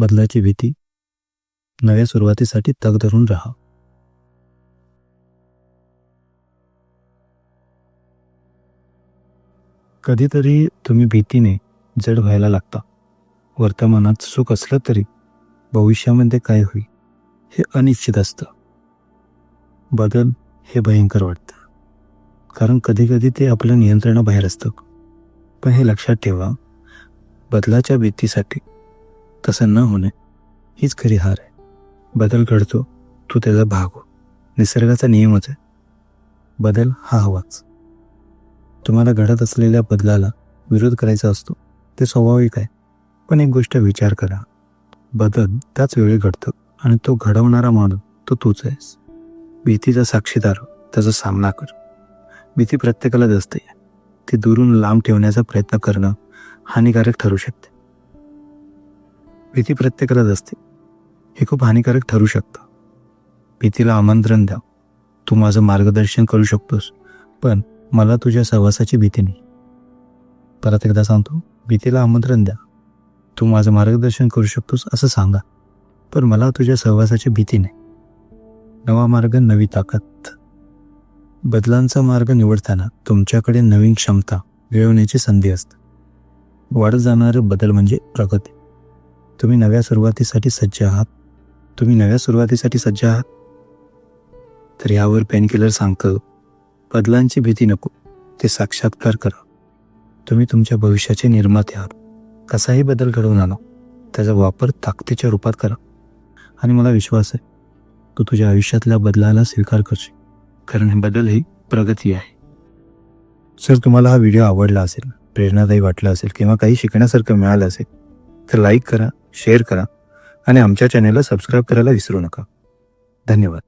बदलाची भीती. नव्या सुरुवातीसाठी तग धरून राहा. कधीतरी तुम्ही भीतीने जड व्हायला लागता. वर्तमानात सुख असलं तरी भविष्यामध्ये काय होईल हे अनिश्चित असतं. बदल हे भयंकर वाटतं. कारण कधीकधी ते आपल्या नियंत्रणाबाहेर असतं. पण हे लक्षात ठेवा बदलाच्या भीतीसाठी तसं न होणे हीच खरी हार आहे. बदल घडतो तू त्याचा भाग हो. निसर्गाचा नियमच आहे. बदल हा हवाच. तुम्हाला घडत असलेल्या बदलाला विरोध करायचा असतो ते स्वाभाविक आहे. पण एक गोष्ट विचार करा. बदल त्याच वेळी घडतं आणि तो घडवणारा माणूस तो तूच आहेस. भीतीचा साक्षीदार हो, त्याचा सामना कर. भीती प्रत्येकालाच असते. ती दुरून लांब ठेवण्याचा प्रयत्न करणं हानिकारक ठरू शकते. भीती प्रत्येकालाच असते. हे खूप हानिकारक ठरू शकतं. भीतीला आमंत्रण द्या. तू माझं मार्गदर्शन करू शकतोस पण मला तुझ्या सहवासाची भीती नाही. परत एकदा सांगतो भीतीला आमंत्रण द्या. तू माझं मार्गदर्शन करू शकतोस असं सांगा पण मला तुझ्या सहवासाची भीती नाही. नवा मार्ग नवी ताकद. बदलांचा मार्ग निवडताना तुमच्याकडे नवीन क्षमता मिळवण्याची संधी असते. वाढत जाणारं बदल म्हणजे प्रगती. तुम्ही नव्या सुरुवातीसाठी सज्ज आहात? तुम्ही नव्या सुरुवातीसाठी सज्ज आहात? तर यावर पेनकिलर सांगतं. बदलांची भीती नको. ते साक्षात्कार करा. तुम्ही तुमच्या भविष्याचे निर्माते आहात. कसाही बदल घडवून आणा त्याचा वापर ताकदीच्या रूपात करा. आणि मला विश्वास आहे तू तुझ्या आयुष्यातल्या बदलाला स्वीकार करशील. कारण हे बदल ही प्रगती आहे. जर तुम्हाला हा व्हिडिओ आवडला असेल प्रेरणादायी वाटला असेल किंवा काही शिकण्यासारखं मिळालं असेल तर लाईक करा. शेअर करा आणि आमच्या चॅनेलला सबस्क्राईब करायला विसरू नका. धन्यवाद.